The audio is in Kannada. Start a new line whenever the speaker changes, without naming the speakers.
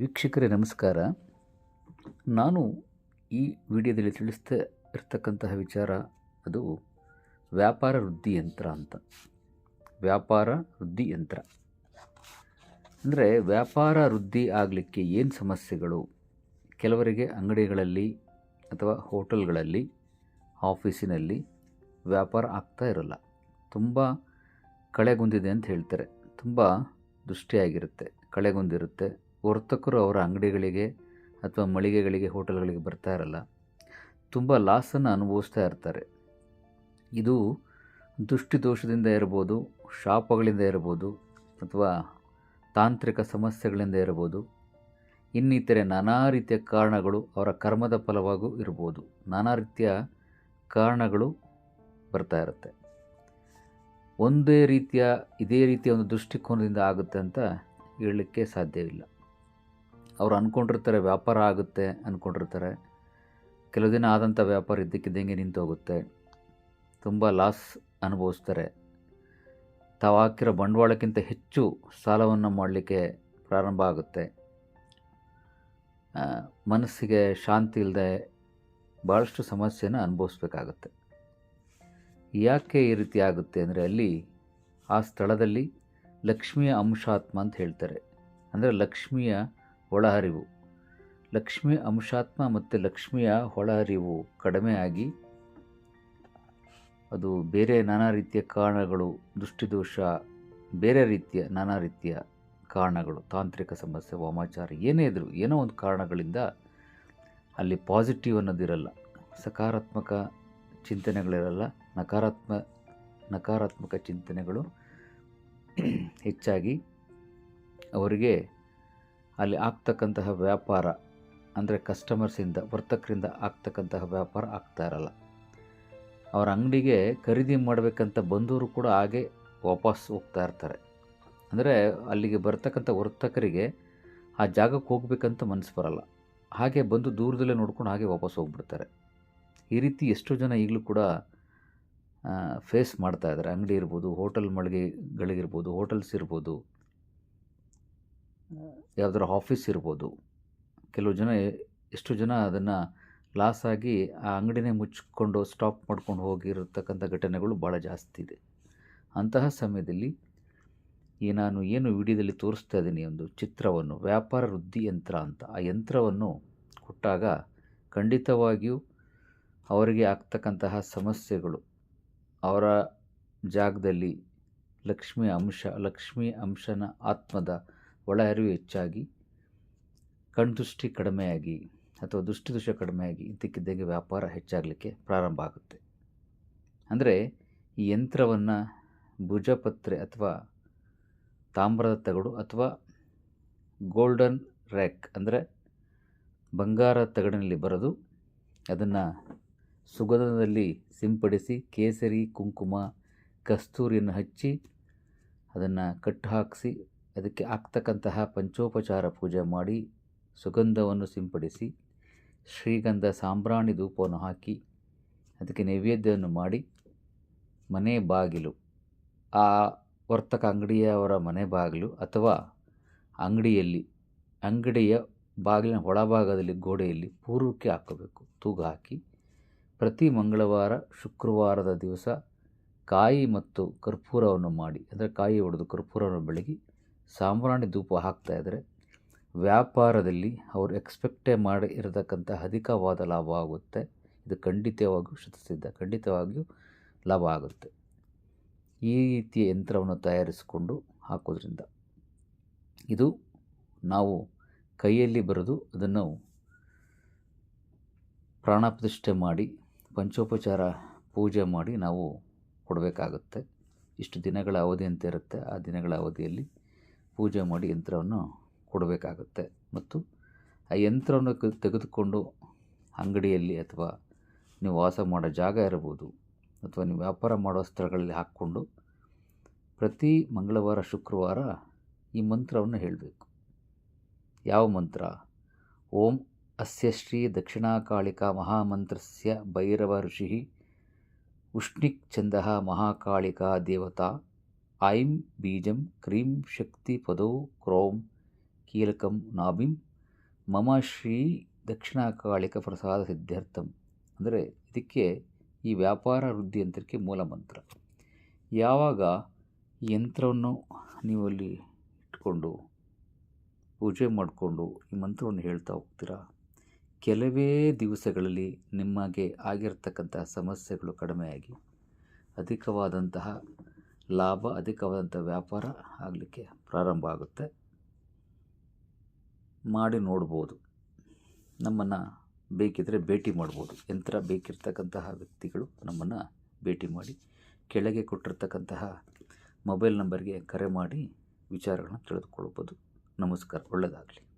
ವೀಕ್ಷಕರೇ, ನಮಸ್ಕಾರ. ನಾನು ಈ ವಿಡಿಯೋದಲ್ಲಿ ತಿಳಿಸ್ತಾ ಇರ್ತಕ್ಕಂತಹ ವಿಚಾರ ಅದು ವ್ಯಾಪಾರ ವೃದ್ಧಿ ಯಂತ್ರ ಅಂತ. ವ್ಯಾಪಾರ ವೃದ್ಧಿ ಯಂತ್ರ. ಅಂದರೆ ವ್ಯಾಪಾರ ವೃದ್ಧಿ ಆಗಲಿಕ್ಕೆ ಏನು ಸಮಸ್ಯೆಗಳು? ಕೆಲವರಿಗೆ ಅಂಗಡಿಗಳಲ್ಲಿ ಅಥವಾ ಹೋಟೆಲ್ಗಳಲ್ಲಿ, ಆಫೀಸಿನಲ್ಲಿ ವ್ಯಾಪಾರ ಆಗ್ತಾ ಇರಲ್ಲ. ತುಂಬ ಕಳೆಗುಂದಿದೆ ಅಂತ ಹೇಳ್ತಾರೆ. ತುಂಬ ದುಷ್ಟಿಯಾಗಿರುತ್ತೆ. ಕಳೆಗುಂದಿರುತ್ತೆ. ವರ್ತಕರು ಅವರ ಅಂಗಡಿಗಳಿಗೆ ಅಥವಾ ಮಳಿಗೆಗಳಿಗೆ, ಹೋಟೆಲ್ಗಳಿಗೆ ಬರ್ತಾ ಇರಲ್ಲ. ತುಂಬ ಲಾಸನ್ನು ಅನುಭವಿಸ್ತಾ ಇರ್ತಾರೆ. ಇದು ದುಷ್ಟಿದೋಷದಿಂದ ಇರ್ಬೋದು, ಶಾಪಗಳಿಂದ ಇರ್ಬೋದು ಅಥವಾ ತಾಂತ್ರಿಕ ಸಮಸ್ಯೆಗಳಿಂದ ಇರ್ಬೋದು. ಇನ್ನಿತರೆ ನಾನಾ ರೀತಿಯ ಕಾರಣಗಳು ಅವರ ಕರ್ಮದ ಫಲವಾಗೂ ಇರ್ಬೋದು. ನಾನಾ ರೀತಿಯ ಕಾರಣಗಳು ಬರ್ತಾ ಇರುತ್ತೆ. ಒಂದೇ ರೀತಿಯ, ಇದೇ ರೀತಿಯ ಒಂದು ದೃಷ್ಟಿಕೋನದಿಂದ ಆಗುತ್ತೆ ಅಂತ ಹೇಳಲಿಕ್ಕೆ ಸಾಧ್ಯವಿಲ್ಲ. ಅವ್ರು ಅಂದ್ಕೊಂಡಿರ್ತಾರೆ ವ್ಯಾಪಾರ ಆಗುತ್ತೆ ಅಂದ್ಕೊಂಡಿರ್ತಾರೆ ಕೆಲವು ದಿನ ಆದಂಥ ವ್ಯಾಪಾರ ಇದ್ದಕ್ಕಿದ್ದಂಗೆ ನಿಂತು ಹೋಗುತ್ತೆ ತುಂಬ ಲಾಸ್ ಅನುಭವಿಸ್ತಾರೆ. ತಾವು ಹಾಕಿರೋ ಬಂಡವಾಳಕ್ಕಿಂತ ಹೆಚ್ಚು ಸಾಲವನ್ನು ಮಾಡಲಿಕ್ಕೆ ಪ್ರಾರಂಭ ಆಗುತ್ತೆ. ಮನಸ್ಸಿಗೆ ಶಾಂತಿ ಇಲ್ಲದೆ ಭಾಳಷ್ಟು ಸಮಸ್ಯೆನ ಅನುಭವಿಸ್ಬೇಕಾಗುತ್ತೆ. ಯಾಕೆ ಈ ರೀತಿ ಆಗುತ್ತೆ ಅಂದರೆ ಅಲ್ಲಿ ಆ ಸ್ಥಳದಲ್ಲಿ ಲಕ್ಷ್ಮಿಯ ಅಂಶಾತ್ಮ ಅಂತ ಹೇಳ್ತಾರೆ. ಅಂದರೆ ಲಕ್ಷ್ಮಿಯ ಒಳಹರಿವು. ಲಕ್ಷ್ಮಿ ಅಂಶಾತ್ಮ ಮತ್ತು ಲಕ್ಷ್ಮಿಯ ಒಳಹರಿವು ಆಗಿ ಅದು ಬೇರೆ ನಾನಾ ರೀತಿಯ ಕಾರಣಗಳು, ದೃಷ್ಟಿದೋಷ, ಬೇರೆ ರೀತಿಯ ನಾನಾ ರೀತಿಯ ಕಾರಣಗಳು, ತಾಂತ್ರಿಕ ಸಮಸ್ಯೆ, ವಾಮಾಚಾರ, ಏನೇ ಇದ್ದರೂ ಏನೋ ಒಂದು ಕಾರಣಗಳಿಂದ ಅಲ್ಲಿ ಪಾಸಿಟಿವ್ ಅನ್ನೋದಿರಲ್ಲ, ಸಕಾರಾತ್ಮಕ ಚಿಂತನೆಗಳಿರಲ್ಲ, ನಕಾರಾತ್ಮ, ನಕಾರಾತ್ಮಕ ಚಿಂತನೆಗಳು ಹೆಚ್ಚಾಗಿ ಅವರಿಗೆ ಅಲ್ಲಿ ಆಗ್ತಕ್ಕಂತಹ ವ್ಯಾಪಾರ, ಅಂದರೆ ಕಸ್ಟಮರ್ಸಿಂದ ವರ್ತಕರಿಂದ ಆಗ್ತಕ್ಕಂತಹ ವ್ಯಾಪಾರ ಆಗ್ತಾ ಇರಲ್ಲ. ಅವರ ಅಂಗಡಿಗೆ ಖರೀದಿ ಮಾಡಬೇಕಂತ ಬಂದವರು ಕೂಡ ಹಾಗೆ ವಾಪಸ್ ಹೋಗ್ತಾ ಇರ್ತಾರೆ. ಅಂದರೆ ಅಲ್ಲಿಗೆ ಬರ್ತಕ್ಕಂಥ ವರ್ತಕರಿಗೆ ಆ ಜಾಗಕ್ಕೆ ಹೋಗ್ಬೇಕಂತ ಮನಸ್ಸು ಬರಲ್ಲ. ಹಾಗೆ ಬಂದು ದೂರದಲ್ಲೇ ನೋಡ್ಕೊಂಡು ಹಾಗೆ ವಾಪಸ್ ಹೋಗ್ಬಿಡ್ತಾರೆ. ಈ ರೀತಿ ಎಷ್ಟೋ ಜನ ಈಗಲೂ ಕೂಡ ಫೇಸ್ ಮಾಡ್ತಾ ಇದ್ದಾರೆ. ಅಂಗಡಿ ಇರ್ಬೋದು ಹೋಟೆಲ್ ಮಳಿಗೆಗಳಿಗಿರ್ಬೋದು ಹೋಟೆಲ್ಸ್ ಇರ್ಬೋದು. ಯಾವುದಾದ್ರು ಆಫೀಸ್ ಇರ್ಬೋದು. ಕೆಲವು ಜನ ಎಷ್ಟು ಜನ ಅದನ್ನು ಲಾಸ್ ಆಗಿ ಆ ಅಂಗಡಿನೇ ಮುಚ್ಚಿಕೊಂಡು ಸ್ಟಾಪ್ ಮಾಡ್ಕೊಂಡು ಹೋಗಿರತಕ್ಕಂಥ ಘಟನೆಗಳು ಭಾಳ ಜಾಸ್ತಿ ಇದೆ. ಅಂತಹ ಸಮಯದಲ್ಲಿ ಈ ನಾನು ಏನು ವಿಡಿಯೋದಲ್ಲಿ ತೋರಿಸ್ತಾ ಇದ್ದೀನಿ ಒಂದು ಚಿತ್ರವನ್ನು, ವ್ಯಾಪಾರ ವೃದ್ಧಿ ಯಂತ್ರ ಅಂತ. ಆ ಯಂತ್ರವನ್ನು ಕೊಟ್ಟಾಗ ಖಂಡಿತವಾಗಿಯೂ ಅವರಿಗೆ ಆಗ್ತಕ್ಕಂತಹ ಸಮಸ್ಯೆಗಳು. ಅವರ ಜಾಗದಲ್ಲಿ ಲಕ್ಷ್ಮಿ ಅಂಶ, ಲಕ್ಷ್ಮಿ ಅಂಶನ ಆತ್ಮದ ಒಳಹರಿವು ಹೆಚ್ಚಾಗಿ ಕಣ್ದೃಷ್ಟಿ ಕಡಿಮೆಯಾಗಿ ಅಥವಾ ದೃಷ್ಟಿದೋಷ ಕಡಿಮೆಯಾಗಿ ಇದ್ದಕ್ಕಿದ್ದಂಗೆ ವ್ಯಾಪಾರ ಹೆಚ್ಚಾಗಲಿಕ್ಕೆ ಪ್ರಾರಂಭ ಆಗುತ್ತೆ. ಅಂದರೆ ಈ ಯಂತ್ರವನ್ನು ಭುಜಪತ್ರೆ ಅಥವಾ ತಾಮ್ರದ ತಗಡು ಅಥವಾ ಗೋಲ್ಡನ್ ರ್ಯಾಕ್ ಅಂದರೆ ಬಂಗಾರ ತಗಡಿನಲ್ಲಿ ಬರೆದು ಅದನ್ನು ಸುಗಂಧದಲ್ಲಿ ಸಿಂಪಡಿಸಿ ಕೇಸರಿ, ಕುಂಕುಮ, ಕಸ್ತೂರಿಯನ್ನು ಹಚ್ಚಿ ಅದನ್ನು ಕಟ್ಟು ಹಾಕಿಸಿ ಅದಕ್ಕೆ ಆಗ್ತಕ್ಕಂತಹ ಪಂಚೋಪಚಾರ ಪೂಜೆ ಮಾಡಿ ಸುಗಂಧವನ್ನು ಸಿಂಪಡಿಸಿ ಶ್ರೀಗಂಧ ಸಾಂಬ್ರಾಣಿ ಧೂಪವನ್ನು ಹಾಕಿ ಅದಕ್ಕೆ ನೈವೇದ್ಯವನ್ನು ಮಾಡಿ ಮನೆ ಬಾಗಿಲು, ಆ ವರ್ತಕ ಅಂಗಡಿಯವರ ಮನೆ ಬಾಗಿಲು ಅಥವಾ ಅಂಗಡಿಯಲ್ಲಿ, ಅಂಗಡಿಯ ಬಾಗಿಲಿನ ಒಳಭಾಗದಲ್ಲಿ ಗೋಡೆಯಲ್ಲಿ ಪೂರ್ವಕ್ಕೆ ಹಾಕಬೇಕು. ತೂಗು ಹಾಕಿ ಪ್ರತಿ ಮಂಗಳವಾರ, ಶುಕ್ರವಾರದ ದಿವಸ ಕಾಯಿ ಮತ್ತು ಕರ್ಪೂರವನ್ನು ಮಾಡಿ, ಅಂದರೆ ಕಾಯಿ ಹೊಡೆದು ಕರ್ಪೂರವನ್ನು ಬೆಳಗಿ ಸಾಂಬ್ರಾಣಿ ಧೂಪ ಹಾಕ್ತಾ ಇದ್ದರೆ ವ್ಯಾಪಾರದಲ್ಲಿ ಅವರು ಎಕ್ಸ್ಪೆಕ್ಟೇ ಮಾಡಿ ಇರತಕ್ಕಂಥ ಅಧಿಕವಾದ ಲಾಭ ಆಗುತ್ತೆ. ಇದು ಖಂಡಿತವಾಗಿಯೂ ಶತಸಿದ್ಧ, ಖಂಡಿತವಾಗಿಯೂ ಲಾಭ ಆಗುತ್ತೆ. ಈ ರೀತಿಯ ಯಂತ್ರವನ್ನು ತಯಾರಿಸಿಕೊಂಡು ಹಾಕೋದ್ರಿಂದ ಇದು ನಾವು ಕೈಯಲ್ಲಿ ಬರೆದು ಅದನ್ನು ಪ್ರಾಣಪ್ರತಿಷ್ಠೆ ಮಾಡಿ, ಪಂಚೋಪಚಾರ ಪೂಜೆ ಮಾಡಿ ನಾವು ಕೊಡಬೇಕಾಗುತ್ತೆ. ಇಷ್ಟು ದಿನಗಳ ಅವಧಿ ಅಂತ ಇರುತ್ತೆ ಆ ದಿನಗಳ ಅವಧಿಯಲ್ಲಿ ಪೂಜೆ ಮಾಡಿ ಯಂತ್ರವನ್ನು ಕೊಡಬೇಕಾಗುತ್ತೆ. ಮತ್ತು ಆ ಯಂತ್ರವನ್ನು ತೆಗೆದುಕೊಂಡು ಅಂಗಡಿಯಲ್ಲಿ ಅಥವಾ ನೀವು ವಾಸ ಮಾಡೋ ಜಾಗ ಇರ್ಬೋದು ಅಥವಾ ನೀವು ವ್ಯಾಪಾರ ಮಾಡೋ ಸ್ಥಳಗಳಲ್ಲಿ ಹಾಕ್ಕೊಂಡು ಪ್ರತಿ ಮಂಗಳವಾರ, ಶುಕ್ರವಾರ ಈ ಮಂತ್ರವನ್ನು ಹೇಳಬೇಕು. ಯಾವ ಮಂತ್ರ? ಓಂ ಅಸ್ಯ ಶ್ರೀ ದಕ್ಷಿಣಾಕಾಳಿಕಾ ಮಹಾಮಂತ್ರಸ್ಯ ಭೈರವ ಋಷಿ ಉಷ್ಣಿಕ್ ಛಂದ ಮಹಾಕಾಳಿಕಾ ದೇವತಾ ಬೀಜಂ ಕ್ರೀಂ ಶಕ್ತಿ ಪದೋ ಕ್ರೋಂ ಕೀಲಕಂ ನಾಭಿಂ ಮಮ ಶ್ರೀ ಸಿದ್ಧಾರ್ಥಂ ಅಂದರೆ ಇದಕ್ಕೆ ಈ ವ್ಯಾಪಾರ ವೃದ್ಧಿ ಯಂತ್ರಕ್ಕೆ ಮೂಲ ಮಂತ್ರ. ಯಾವಾಗ ಈ ಯಂತ್ರವನ್ನು ನೀವು ಅಲ್ಲಿ ಇಟ್ಕೊಂಡು ಪೂಜೆ ಮಾಡಿಕೊಂಡು ಈ ಮಂತ್ರವನ್ನು ಹೇಳ್ತಾ ಹೋಗ್ತೀರಾ? ಕೆಲವೇ ದಿವಸಗಳಲ್ಲಿ ನಿಮಗೆ ಆಗಿರ್ತಕ್ಕಂಥ ಸಮಸ್ಯೆಗಳು ಕಡಿಮೆಯಾಗಿ, ಅಧಿಕವಾದಂತಹ ಲಾಭ ಅಧಿಕವಾದಂಥ ವ್ಯಾಪಾರ ಆಗಲಿಕ್ಕೆ ಪ್ರಾರಂಭ ಆಗುತ್ತೆ. ಮಾಡಿ ನೋಡ್ಬೋದು. ನಮ್ಮನ್ನು ಬೇಕಿದ್ದರೆ ಭೇಟಿ ಮಾಡ್ಬೋದು. ಯಂತ್ರ ಬೇಕಿರ್ತಕ್ಕಂತಹ ವ್ಯಕ್ತಿಗಳು ನಮ್ಮನ್ನು ಭೇಟಿ ಮಾಡಿ, ಕೆಳಗೆ ಕೊಟ್ಟಿರ್ತಕ್ಕಂತಹ ಮೊಬೈಲ್ ನಂಬರ್ಗೆ ಕರೆ ಮಾಡಿ ವಿಚಾರಗಳನ್ನು ತಿಳಿದುಕೊಳ್ಬೋದು ನಮಸ್ಕಾರ. ಒಳ್ಳೆಯದಾಗಲಿ